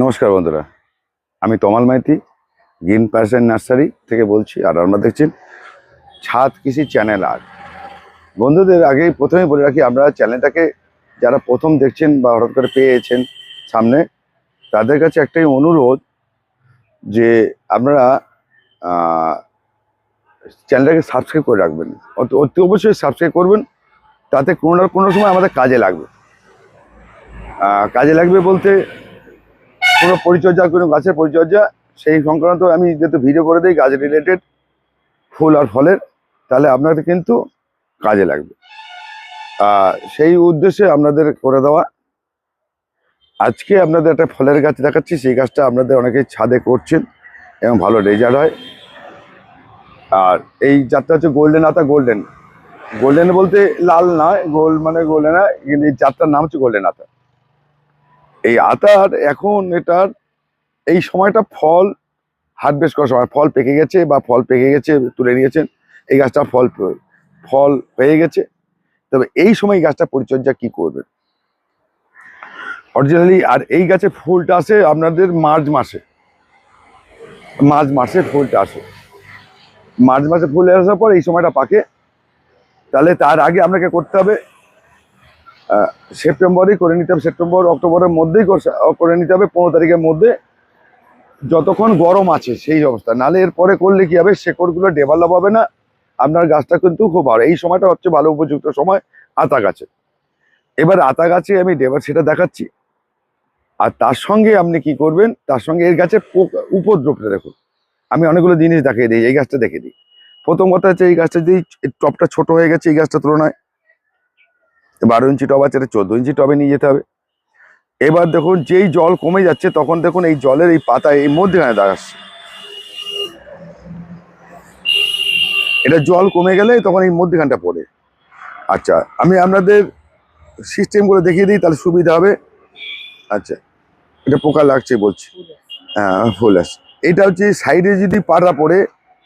নমস্কার বন্ধুরা, আমি Tamal Maiti, green passion nursery থেকে বলছি আর আমরা দেখছেন ছাদ কৃষি চ্যানেল আর। বন্ধুদের আগেই প্রথমেই বলে রাখি আমরা চ্যানেলটাকে যারা প্রথম দেখছেন বা হঠাৎ করে পেয়েছেন সামনে, তাদের কাছে একটাই অনুরোধ যে আপনারা চ্যানেলটাকে সাবস্ক্রাইব করে রাখবেন। অতি অবশ্যই সাবস্ক্রাইব করবেন, তাতে কোনো না কোনো সময় আমাদের কাজে লাগবে। কাজে লাগবে বলতে কোনো পরিচর্যা, কোনো গাছের পরিচর্যা, সেই সংক্রান্ত আমি যেহেতু ভিডিও করে দিই, গাছ রিলেটেড ফুল আর ফলের, তাহলে আপনাদের কিন্তু কাজে লাগবে। সেই উদ্দেশ্যে আপনাদের করে দেওয়া, আজকে আপনাদের একটা ফলের গাছ দেখাচ্ছি, সেই গাছটা আপনাদের অনেকেই ছাদে করছেন, এবং ভালো রেজাল্ট হয়। আর এই জাতটা হচ্ছে গোল্ডেন আতা গোল্ডেন গোল্ডেন বলতে লাল নয় গোল্ড মানে গোল্ডেন কিন্তু এই জাতটার নাম হচ্ছে গোল্ডেন আতা। এই আতার এখন এটার এই সময়টা ফল হারভেস্ট করার সময়, ফল পেকে গেছে বা ফল পেকে গেছে, তুলে নিয়েছেন, এই গাছটা ফল ফল হয়ে গেছে। তবে এই সময় গাছটা পরিচর্যা কি করবেন? অরিজিনালি আর এই গাছে ফুলটা আসে আপনাদের মার্চ মাসে। মার্চ মাসে ফুলটা আসে। মার্চ মাসে ফুল আসার পর এই সময়টা পাকে। তাহলে তার আগে আপনাকে করতে হবে সেপ্টেম্বরেই করে নিতে হবে, সেপ্টেম্বর, অক্টোবরের মধ্যেই করে নিতে হবে, পনেরো তারিখের মধ্যে যতক্ষণ গরম আছে সেই অবস্থা। নালে এরপরে করলে কি হবে, শেকড়গুলো ডেভেলপ হবে না, আপনার গাছটা কিন্তু খুব ভালো। এই সময়টা হচ্ছে ভালো উপযুক্ত সময় আতা গাছে এবার আতা গাছে আমি ডেভার সেটা দেখাচ্ছি। আর তার সঙ্গে আপনি কি করবেন, তার সঙ্গে এর গাছের উপদ্রবটা দেখুন। আমি অনেকগুলো জিনিস দেখিয়ে দিই, এই গাছটা দেখে দিই। প্রথম কথা হচ্ছে এই গাছটা যদি টপটা ছোট হয়ে গেছে, এই গাছটা তুলনায় বারো ইঞ্চি টব আছে, এটা চোদ্দ ইঞ্চি টবে নিয়ে যেতে হবে। এবার দেখুন, যেই জল কমে যাচ্ছে, তখন দেখুন এই জলের এই পাতা এই মধ্যখানে দাঁড়াচ্ছে এটা জল কমে গেলে তখন এই মধ্যখানটা পড়ে। আচ্ছা আমি আপনাদের সিস্টেম করে দেখিয়ে দিই, তাহলে সুবিধা হবে। আচ্ছা এটা পোকা লাগছে বলছি। হ্যাঁ ফুল আসছে। এটা হচ্ছে সাইডে যদি পাতা পড়ে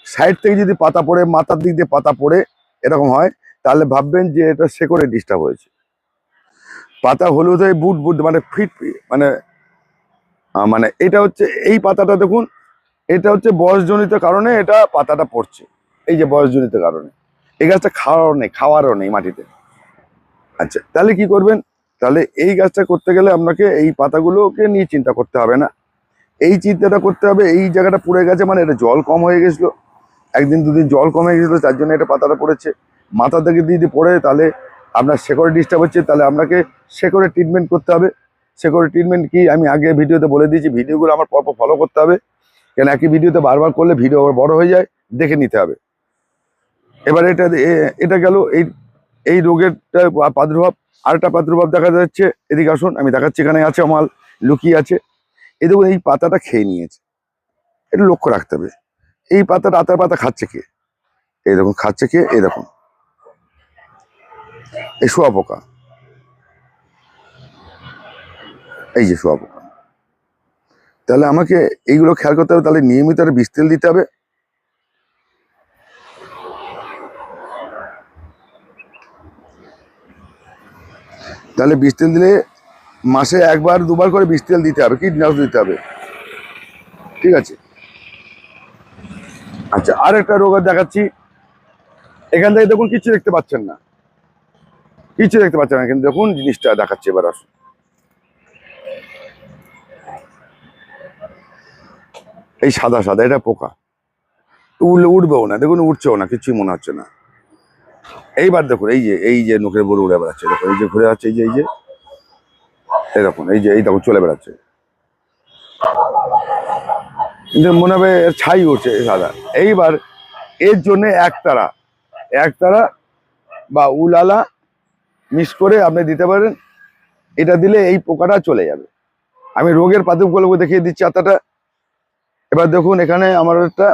সাইড থেকে যদি পাতা পড়ে, মাথার দিক দিয়ে পাতা পড়ে, এরকম হয়। তাহলে ভাববেন যে এটা শেকড়ে ডিস্টার্ব হয়েছে। পাতা হলুদ হয়ে বুট বুট মানে ফিট মানে মানে এটা হচ্ছে, এই পাতাটা দেখুন, এটা হচ্ছে বয়সজনিত কারণে এটা পাতাটা পড়ছে। এই যে বয়সজনিত কারণে। এই গাছটা খাওয়ারও নেই খাওয়ারও নেই মাটিতে। আচ্ছা তাহলে কি করবেন? তাহলে এই গাছটা করতে গেলে আপনাকে এই পাতাগুলোকে নিয়ে চিন্তা করতে হবে না। এই চিন্তাটা করতে হবে, এই জায়গাটা পুড়ে গেছে মানে এটা জল কম হয়ে গেছিল। একদিন দুদিন জল কমে গেছিল, তার জন্য এটা পাতাটা পড়েছে। মাথা থেকে যদি পড়ে, তাহলে আপনার শেকড়ে ডিস্টার্ব হচ্ছে, তাহলে আপনাকে শেকড়ে ট্রিটমেন্ট করতে হবে। শেকড়ে ট্রিটমেন্ট কি? আমি আগে ভিডিওতে বলে দিয়েছি, ভিডিওগুলো আমার পরপর ফলো করতে হবে। কেন একই ভিডিওতে বারবার করলে ভিডিও বড় হয়ে যায়, দেখে নিতে হবে। এবার এটা এটা গেল, এই এই রোগের প্রাদুর্ভাব। আরেকটা প্রাদুর্ভাব দেখা যাচ্ছে, এদিকে আসুন, আমি দেখাচ্ছি, এখানে আছে আমার, লুকিয়ে আছে। এই দেখুন, এই পাতাটা খেয়ে নিয়েছে। এটা লক্ষ্য রাখতে হবে। এই পাতাটা আতার পাতা খাচ্ছে কে? এই দেখুন, খাচ্ছে কে? এই দেখুন। এই শুয়াপোকা এই যে শুয়াপোকা তাহলে আমাকে এইগুলো খেয়াল করতে হবে, তাহলে নিয়মিত একটা বিষ তেল দিতে হবে। তাহলে বিষ তেল দিলে মাসে একবার, দুবার করে বিষ তেল দিতে হবে, কীটনাশক দিতে হবে। ঠিক আছে? আচ্ছা আর একটা রোগ আর দেখাচ্ছি। এখান থেকে দেখুন কিছু দেখতে পাচ্ছেন না। কিছু দেখতে পাচ্ছেন না, কিন্তু দেখুন জিনিসটা দেখাচ্ছে এবার আসুন। এই সাদা সাদা, এটা পোকা। উড়লে উঠবেও না, দেখুন উঠছেও না, কিছুই মনে হচ্ছে না। এইবার দেখুন, এই যে এই যে নখের বড় উড়ে বেড়াচ্ছে, দেখুন, এই যে ঘুরে যাচ্ছে, এই যে এই যে। দেখুন, এই যে, এই দেখুন, চলে বেড়াচ্ছে। মনে হবে এর ছাই উঠছে সাদা। এইবার এর জন্য একতারা একতারা বা উলালা মিক্স করে আপনি দিতে পারেন। এটা দিলে এই পোকাটা চলে যাবে। আমি রোগের প্রাদুর্ভাব দেখিয়ে দিচ্ছি আতাটা। এবার দেখুন, এখানে আমার একটা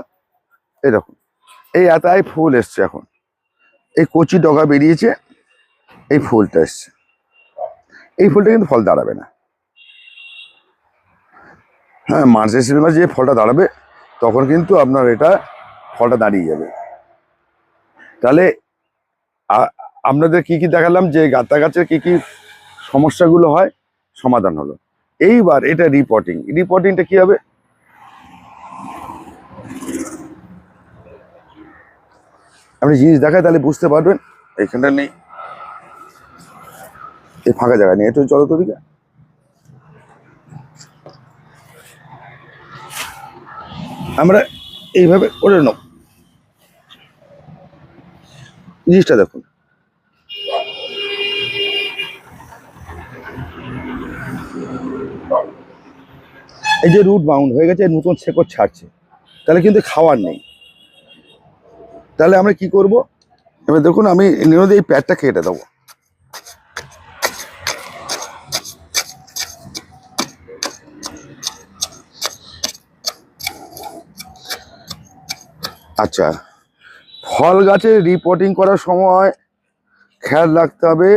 এরকম এই আতায় ফুল এসছে এখন। এই কচি ডগা বেরিয়েছে, এই ফুলটা এসছে। এই ফুলটা কিন্তু ফল দাঁড়াবে না। হ্যাঁ মার্চ এপ্রিল মাসে যে ফলটা দাঁড়াবে, তখন কিন্তু আপনার এটা ফলটা দাঁড়িয়ে যাবে। তাহলে আপনাদের কি কি দেখালাম, যে গাঁদা গাছের কি কি সমস্যাগুলো হয়, সমাধান হলো। এইবার এটা রিপোর্টিং রিপোর্টিংটা কি হবে? আপনি জিনিস দেখায় তাহলে বুঝতে পারবেন। এখানটা নেই। এই ফাঁকা জায়গা নেই। একটু চলো তো দিকে। আমরা এইভাবে করে নেব জিনিসটা দেখুন। এই যে রুট বাউন্ড হয়ে গেছে, নতুন শেকড় ছাড়ছে। তাহলে কিন্তু খাওয়ার নেই। তাহলে আমরা কি করব? এবার দেখুন, আমি নিরোধে এই প্যাডটা কেটে দেবো। আচ্ছা ফল গাছে রিপোর্টিং করার সময় খেয়াল রাখতে হবে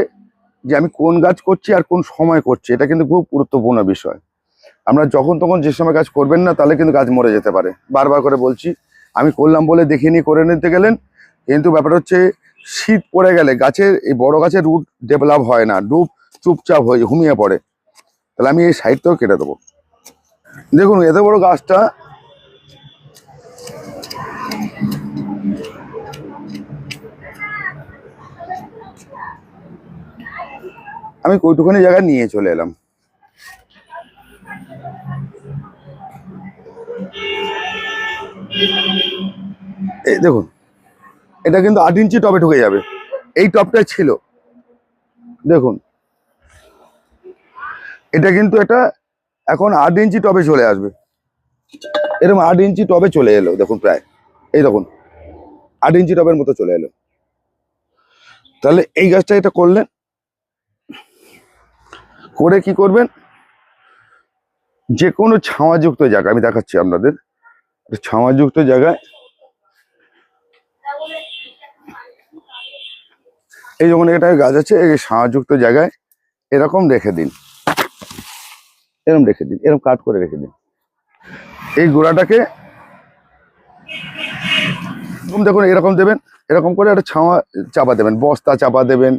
যে আমি কোন গাছ করছি আর কোন সময় করছি। এটা কিন্তু খুব গুরুত্বপূর্ণ বিষয়। আমরা যখন তখন যে সময় কাজ করবেন না, তাহলে কিন্তু গাছ মরে যেতে পারে। বারবার করে বলছি, আমি করলাম বলে দেখে নিয়ে করে নিতে গেলেন। কিন্তু ব্যাপার হচ্ছে, শীত পড়ে গেলে গাছের, এই বড় গাছের রুট ডেভেলপ হয় না, ডুব, চুপচাপ হয়ে ঘুমিয়ে পড়ে। তাহলে আমি এই সাইডটাও কেটে দেবো। দেখুন, এত বড় গাছটা, আমি কইটুখানি জায়গায় নিয়ে চলে এলাম। এই দেখুন, এটা কিন্তু আট ইঞ্চি টবে ঢুকে যাবে। এই টপটা ছিল। দেখুন, এটা কিন্তু এটা এখন আট ইঞ্চি টবে চলে আসবে। এরকম আট ইঞ্চি টবে চলে এলো, দেখুন প্রায়। এই দেখুন, আট ইঞ্চি টবের মতো চলে এলো। তাহলে এই গাছটা এটা করলেন। করে কি করবেন? যে কোনো ছাওয়াযুক্ত জায়গা, আমি দেখাচ্ছি আপনাদের। ছাওয়াযুক্ত জায়গায় এই যখন এটা গাছ আছে, এই ছাওয়াযুক্ত জায়গায় এরকম রেখে দিন। এরকম রেখে দিন, এরকম কাট করে রেখে দিন। এই গোড়াটাকে দেখুন, এরকম দেবেন, এরকম করে একটা ছাওয়া চাপা দেবেন, বস্তা চাপা দেবেন,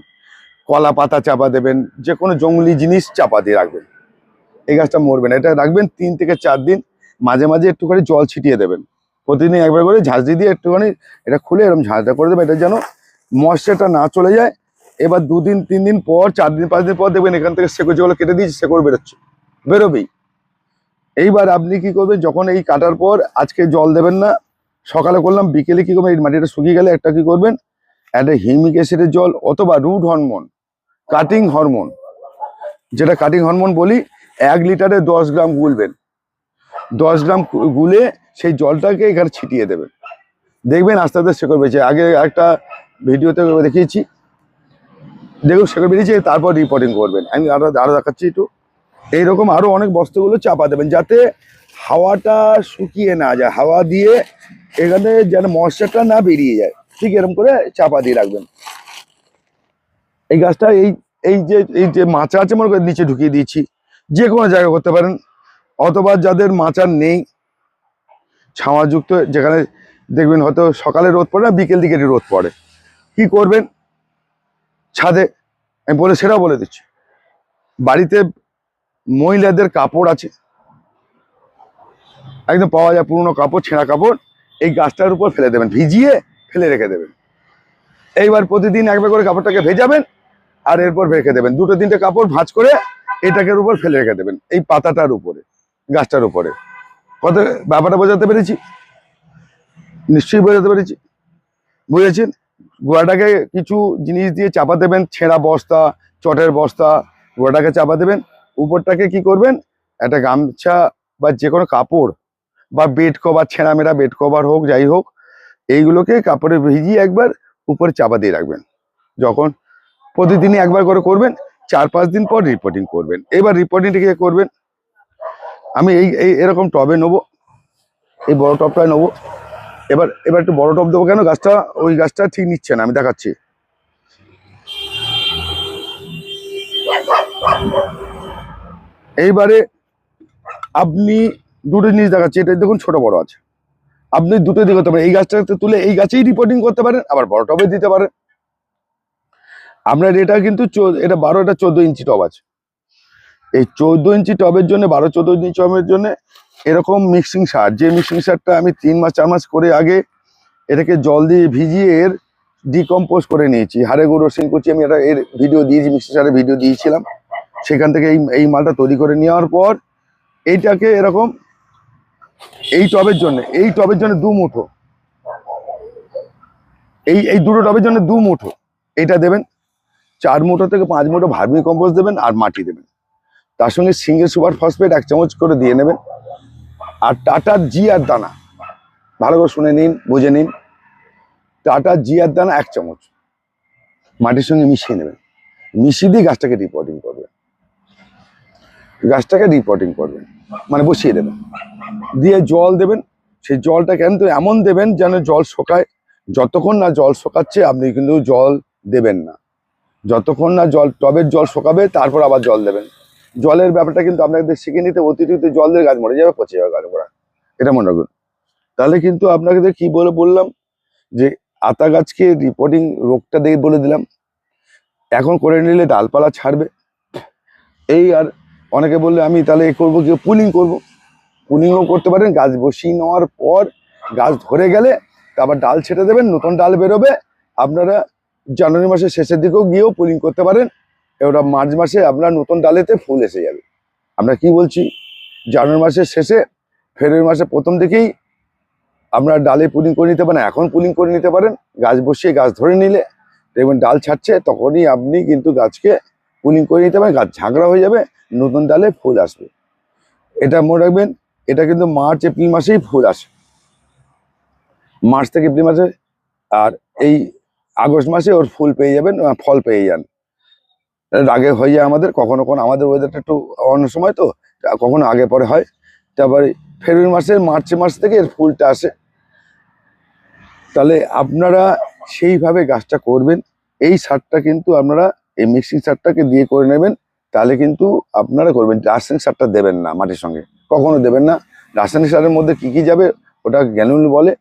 কলা পাতা চাপা দেবেন, যে কোনো জঙ্গলি জিনিস চাপা দিয়ে রাখবেন। এই গাছটা মরবে না, এটা রাখবেন তিন থেকে চার দিন মাঝে মাঝে একটুখানি জল ছিটিয়ে দেবেন। প্রতিদিন একবার করে ঝাঁঝরি দিয়ে একটুখানি এটা খুলে এরকম ঝাঁঝটা করে দেবেন, এটা যেন ময়শ্চারটা না চলে যায়। এবার দুদিন তিন দিন পর চার দিন পাঁচ দিন পর দেখবেন এখান থেকে শেকড় যেগুলো কেটে দিয়েছি, শেকড় বেরোচ্ছে, বেরোবেই। এইবার আপনি কি করবেন, যখন এই কাটার পর আজকে জল দেবেন না, সকালে করলাম, বিকেলে কি করবেন, এই মাটিটা শুকিয়ে গেলে একটা কি করবেন, একটা হিমিক অ্যাসিডের জল অথবা রুট হরমোন কাটিং হরমোন যেটা কাটিং হরমোন বলি, এক লিটারে দশ গ্রাম গুলবেন। দশ গ্রাম গুলে সেই জলটাকে এখানে ছিটিয়ে দেবেন দেখবেন আস্তে আস্তে শেকড় বেরিয়েছে আগে একটা ভিডিওতে দেখিয়েছি। দেখুন শেকড় বেরিয়েছে তারপর রিপোর্টিং করবেন। আমি আরও আরও দেখাচ্ছি একটু। এইরকম আরও অনেক বস্তুগুলো চাপা দেবেন, যাতে হাওয়াটা শুকিয়ে না যায়। হাওয়া দিয়ে এখানে যেন ময়শ্চারটা না বেরিয়ে যায়। ঠিক এরকম করে চাপা দিয়ে রাখবেন। এই গাছটা, এই এই যে এই যে মাচা আছে, মনে করেন নিচে ঢুকিয়ে দিয়েছি। যে কোনো জায়গায় করতে পারেন। অথবা যাদের মাচার নেই ছাওয়াযুক্ত যেখানে দেখবেন হয়তো সকালে রোদ পড়ে না, বিকেল দিকে রোদ পড়ে। কি করবেন? ছাদে, আমি বলে, সেটাও বলে দিচ্ছি। বাড়িতে মহিলাদের কাপড় আছে। একদম পাওয়া যায় পুরনো কাপড়, ছেঁড়া কাপড়। এই গাছটার উপর ফেলে দেবেন, ভিজিয়ে ফেলে রেখে দেবেন। এইবার প্রতিদিন একবার করে কাপড়টাকে ভেজাবেন আর এরপর রেখে দেবেন। দুটো তিনটে কাপড় ভাঁজ করে এটাকের উপর ফেলে রেখে দেবেন, এই পাতাটার উপরে। গাছটার উপরে। কত ব্যাপারটা বোঝাতে পেরেছি? নিশ্চয়ই বোঝাতে পেরেছি। বুঝেছেন? গোড়াটাকে কিছু জিনিস দিয়ে চাপা দেবেন, ছেঁড়া বস্তা, চটের বস্তা গোড়াটাকে চাপা দেবেন। উপরটাকে কি করবেন? একটা গামছা বা যে কোনো কাপড় বা বেড কভার ছেঁড়া মেরা বেড কভার হোক, যাই হোক, এইগুলোকে কাপড়ে ভিজিয়ে একবার উপরে চাপা দিয়ে রাখবেন। যখন প্রতিদিনই একবার করে করবেন, চার পাঁচ দিন পর রিপোর্টিং করবেন। এবার রিপোর্টিংটা কি করবেন? আমি এই এই এরকম টবে নেব, এই বড় টবটায় নেব। এবার এবার একটু বড় টব দেবো কেন? গাছটা, ওই গাছটা ঠিক নিচ্ছে না, আমি দেখাচ্ছি। এইবারে আপনি দুটো জিনিস দেখাচ্ছি, এটা দেখুন ছোট বড় আছে। আপনি দুটো দিকে করতে পারেন, এই গাছটাতে তুলে এই গাছেই রিপোর্টিং করতে পারেন, আবার বড় টবে দিতে পারেন। আপনার এটা কিন্তু এটা বারো, এটা চোদ্দ ইঞ্চি টব আছে। এই চৌদ্দ ইঞ্চি টবের জন্য, বারো চোদ্দ ইঞ্চি টবের জন্য এরকম মিক্সিং সার। যে মিক্সিং সারটা আমি তিন মাস, চার মাস করে আগে এটাকে জল দিয়ে ভিজিয়ে এর ডিকম্পোজ করে নিয়েছি। হাড়ে গুঁড়ো করছি আমি এটা এর ভিডিও দিয়েছি মিক্সিং সারের ভিডিও দিয়েছিলাম। সেখান থেকে এই এই মালটা তৈরি করে নেওয়ার পর এইটাকে এরকম এই টবের জন্য, এই টবের জন্য দু মুঠো। এই এই দুটো টবের জন্য দু মুঠো। এটা দেবেন, চার মুঠো থেকে পাঁচ মুঠো ভার্মি কম্পোস্ট দেবেন আর মাটি দেবেন। তার সঙ্গে সিঙ্গেল সুপার ফসফেট এক চামচ করে দিয়ে নেবেন। আর টাটার জি আর দানা, ভালো করে শুনে নিন, বুঝে নিন। টাটার জি আর দানা এক চামচ মাটির সঙ্গে মিশিয়ে নেবেন। মিশিয়ে দিয়ে গাছটাকে রিপোর্টিং করবেন। গাছটাকে রিপোর্টিং করবেন মানে বসিয়ে দেবেন। দিয়ে জল দেবেন। সেই জলটা কিন্তু এমন দেবেন যেন জল শোকায়। যতক্ষণ না জল শোকাচ্ছে, আপনি কিন্তু জল দেবেন না। যতক্ষণ না জল, টবের জল শোকাবে, তারপর আবার জল দেবেন। জলের ব্যাপারটা কিন্তু আপনাদের শিখে নিতে অতিরিক্ত জল দিয়ে গাছ মরে যাবে, পচে যাবে গাছ মরা। এটা মনে রাখুন। তাহলে কিন্তু আপনাকে কি বলে বললাম, যে আতা গাছকে রিপোর্টিং রোগটা দিয়ে বলে দিলাম। এখন করে নিলে ডালপালা ছাড়বে। এই আর অনেকে বললে, আমি তাহলে এ করব কি? পুলিং করব? পুলিংও করতে পারেন, গাছ বসিয়ে নেওয়ার পর গাছ ধরে গেলে তারপর ডাল ছেটে দেবেন, নতুন ডাল বেরোবে। আপনারা জানুয়ারি মাসের শেষের দিকেও গিয়েও পুলিং করতে পারেন। এবার মার্চ মাসে আপনার নতুন ডালেতে ফুল এসে যাবে। আমরা কি বলছি? জানুয়ারি মাসের শেষে, ফেব্রুয়ারি মাসের প্রথম দিকেই আপনার ডালে পুলিং করে নিতে পারেন। এখন পুলিং করে নিতে পারেন, গাছ বসিয়ে গাছ ধরে নিলে। দেখবেন ডাল ছাড়ছে, তখনই আপনি কিন্তু গাছকে পুলিং করে নিতে পারেন, গাছ ঝাঁকড়া হয়ে যাবে, নতুন ডালে ফুল আসবে। এটা মনে রাখবেন, এটা কিন্তু মার্চ, এপ্রিল মাসেই ফুল আসে। মার্চ থেকে এপ্রিল মাসে, আর এই আগস্ট মাসে ওর ফুল পেয়ে যাবেন ফল পেয়ে যান। আগে হয়ে যায় আমাদের, কখনো কখনো আমাদের ওয়েদারটা একটু অন্য সময় তো কখনো আগে পরে হয়। তারপরে ফেব্রুয়ারি মাসে মার্চ মাস থেকে এর ফুলটা আসে। তাহলে আপনারা সেইভাবে গাছটা করবেন। এই সারটা কিন্তু আপনারা, এই মিক্সিং সারটাকে দিয়ে করে নেবেন। তাহলে কিন্তু আপনারা করবেন, রাসায়নিক সারটা দেবেন না মাটির সঙ্গে। কখনো দেবেন না। রাসায়নিক সারের মধ্যে কি কি যাবে, ওটা গ্যানুল বলে,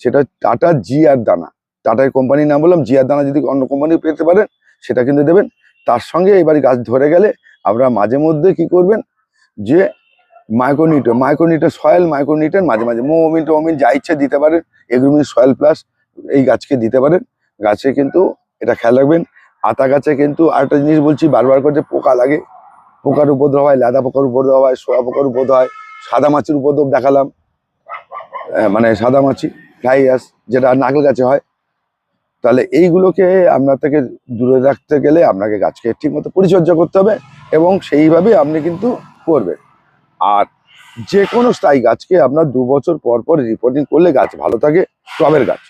সেটা টাটা জি আর দানা। টাটার কোম্পানির নাম বললাম, জি আর দানা যদি অন্য কোম্পানি পেতে পারেন, সেটা কিন্তু দেবেন। তার সঙ্গে এবার গাছ ধরে গেলে আপনারা মাঝে মধ্যে কি করবেন? যে মাইক্রোনিটো মাইক্রোনিটো সয়েল মাইক্রোনিটের মাঝে মাঝে মোমিন টোমিন যা ইচ্ছে দিতে পারেন, এগ্রোমিন সয়েল প্লাস এই গাছকে দিতে পারেন। গাছে কিন্তু এটা খেয়াল রাখবেন। আতা গাছে কিন্তু আরেকটা জিনিস বলছি বারবার করে পোকা লাগে। পোকার উপদ্রব হয় লাদা পোকার উপদ্রব হয়, সোয়া পোকার উপদ্রব হয়, সাদা মাছির উপদ্রব দেখালাম। মানে সাদা মাছি ফ্লাইয়াস যেটা নারকেল গাছে হয় তাহলে এইগুলোকে আপনার থেকে দূরে রাখতে গেলে আপনাকে গাছকে ঠিকমতো পরিচর্যা করতে হবে এবং সেইভাবে আপনি কিন্তু করবেন। আর যে কোনো স্থায়ী গাছকে আপনার দু বছর পর পর রিপোর্টিং করলে গাছ ভালো থাকে, টবের গাছ।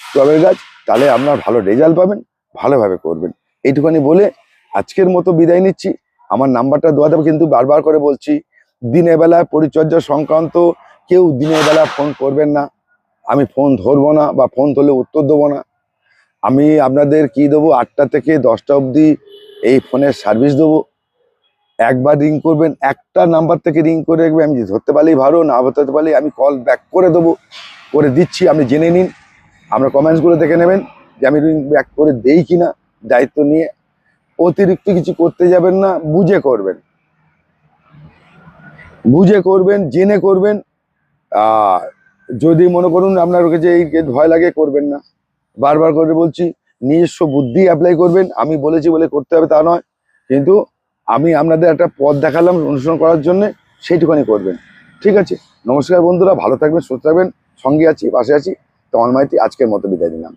টবের গাছ, তাহলে আপনার ভালো রেজাল্ট পাবেন, ভালোভাবে করবেন। এইটুখানি বলে আজকের মতো বিদায় নিচ্ছি। আমার নাম্বারটা দেওয়া দেবে কিন্তু বারবার করে বলছি, দিনের বেলা পরিচর্যা সংক্রান্ত কেউ দিনের বেলা ফোন করবেন না। আমি ফোন ধরবো না বা ফোন ধরলে উত্তর দেবো না। আমি আপনাদের কি দেবো? আটটা থেকে দশটা অবধি এই ফোনের সার্ভিস দেবো। একবার রিং করবেন, একটা নাম্বার থেকে রিং করে রাখবে আমি ধরতে পারলেই ভালো, না ধরতে পারলেই আমি কল ব্যাক করে দেবো। করে দিচ্ছি, আপনি জেনে নিন। আপনার কমেন্টসগুলো দেখে নেবেন যে আমি রিং ব্যাক করে দেই কি না দায়িত্ব নিয়ে। অতিরিক্ত কিছু করতে যাবেন না, বুঝে করবেন। বুঝে করবেন, জেনে করবেন। আর যদি মনে করুন আপনার কাছে এই ভয় লাগে, করবেন না। বারবার করে বলছি, নিজস্ব বুদ্ধি অ্যাপ্লাই করবেন, আমি বলেছি বলে করতে হবে তা নয়। কিন্তু আমি আপনাদের একটা পথ দেখালাম অনুসরণ করার জন্য, সেইটুখানি করবেন। ঠিক আছে? নমস্কার বন্ধুরা, ভালো থাকবেন, সুস্থ থাকবেন, সঙ্গে আছি, পাশে আছি। তো মাইতি আজকের মতো বিদায় দিলাম